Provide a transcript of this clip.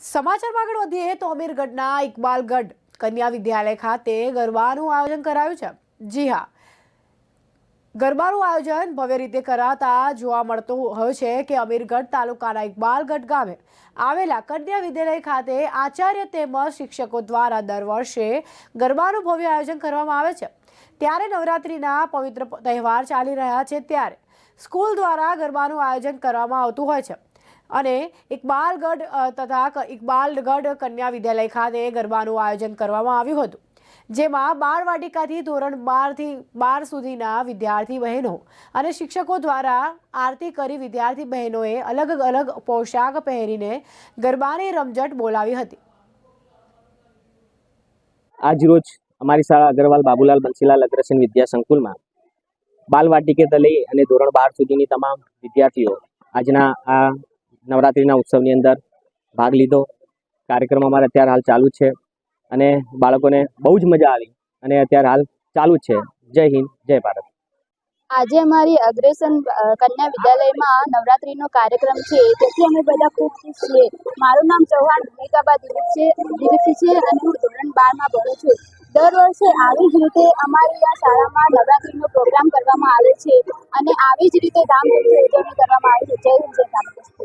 સમાચારમાં આગળ વધીએ તો અમીરગઢના ઇકબાલગઢ કન્યા વિદ્યાલય ખાતે ગરબાનું આયોજન કરાયું છે. જી હા. ગરબાનું આયોજન ભવ્ય રીતે કરાતા જોવા મળતું હોય છે કે અમીરગઢ તાલુકાના ઇકબાલગઢ ગામે આવેલા કન્યા વિદ્યાલય ખાતે આચાર્ય તેમજ શિક્ષકો દ્વારા દર વર્ષે ગરબાનું ભવ્ય આયોજન કરવામાં આવે છે. ત્યારે નવરાત્રિના પવિત્ર તહેવાર ચાલી રહ્યા છે ત્યારે સ્કૂલ દ્વારા ગરબાનું આયોજન કરવામાં આવતું હોય છે. અને ઇકબાલગઢ તથા ઇકબાલગઢ કન્યા વિદ્યાલય ખાતે ગરબાનું આયોજન કરવામાં આવ્યું હતું, જેમાં બાળવાટિકાથી ધોરણ બારથી, બાર સુધીના વિદ્યાર્થી બહેનો અને શિક્ષકો દ્વારા આરતી કરી વિદ્યાર્થી બહેનોએ અલગ અલગ પોશાક પહેરીને ગરબાની રમઝટ બોલાવી હતી. આજરોજ અમારી શાળા અગ્રવાલ બાબુલાલ બંસીલાલ અગ્રસેન વિદ્યા સંકુલમાં બાલવાટિકેથી લઈ અને ધોરણ બાર સુધીની તમામ વિદ્યાર્થીઓ આજના આ નવરાત્રિના ઉત્સવની અંદર ભાગ લીધો. કાર્યક્રમ અમારે અત્યારે હાલ ચાલુ છે અને બાળકોને બહુ જ મજા આવી અને અત્યારે હાલ ચાલુ છે. જય હિન્દ, જય ભારત. આજે અમારી અગ્રેસન કન્યા વિદ્યાલયમાં નવરાત્રિનો કાર્યક્રમ છે. તેથી અમે બધા ખૂબ ખુશ છીએ. મારું નામ ચૌહાણ ભૂમિકાબા દિલીપ છે, દિલીપસિંહ છે અને હું ધોરણ બારમાં ભણું છું. દર વર્ષે આવી જ રીતે અમારી આ શાળામાં નવરાત્રિનો પ્રોગ્રામ કરવામાં આવે છે અને આવી જ રીતે ધામધૂમથી ઉજવણી કરવામાં આવે છે. જય હિન્દ, જય ભારત.